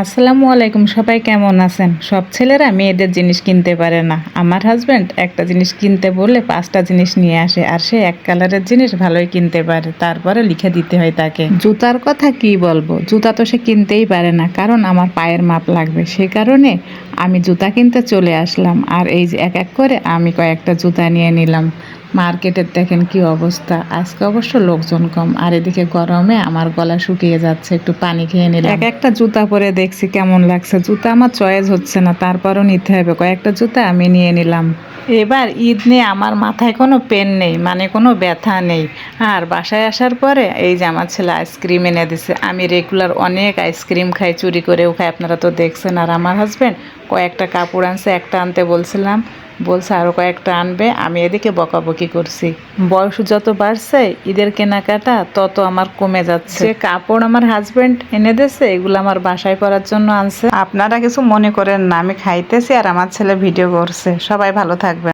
আসসালামু আলাইকুম, সবাই কেমন আছেন? সব ছেলেরা মেয়েদের জিনিস কিনতে পারে না। আমার হাজব্যান্ড একটা জিনিস কিনতে বললে পাঁচটা জিনিস নিয়ে আসে আর সে এক কালারের জিনিস ভালোই কিনতে পারে, তারপরে লিখে দিতে হয় তাকে। জুতার কথা কি বলব? জুতা তো সে কিনতেই পারে না, কারণ আমার পায়ের মাপ লাগবে। সে কারণে আমি জুতা কিনতে চলে আসলাম। আর এই যে এক এক করে আমি কয়েকটা জুতা নিয়ে নিলাম। মার্কেটের দেখেন কি অবস্থা। আজকে অবশ্য লোকজন কম। আর এদিকে গরমে আমার গলা শুকিয়ে যাচ্ছে। একটু পানি খেয়ে নিলাম। এক একটা জুতা পরে দেখছি কেমন লাগছে। জুতা আমার চয়েস হচ্ছে না, তারপরও নিতে হবে। কয়েকটা জুতা আমি নিয়ে নিলাম। এবার ঈদ নিয়ে আমার মাথায় কোনো পেন নেই মানে কোনো ব্যথা নেই। আর বাসায় আসার পরে এই যে আমার ছেলে আইসক্রিম এনে দিছে, আমি রেগুলার অনেক আইসক্রিম খাই, চুরি করেও খাই। আপনারা তো দেখছেন, আর আমার হাজব্যান্ড কয়েকটা কাপড় আনছে, একটা আনতে বলছিলাম বলছে আরও কয়েকটা আনবে, আমি এদিকে বকাবকি করছি। বয়স যত বাড়ছে, ঈদের কেনাকাটা তত আমার কমে যাচ্ছে। কাপড় আমার হাজবেন্ড এনে দিয়েছে, এগুলো আমার বাসায় পরার জন্য আনছে। আপনারা কিছু মনে করেন না, আমি খাইতেছি আর আমার ছেলে ভিডিও করছে। সবাই ভালো থাকবে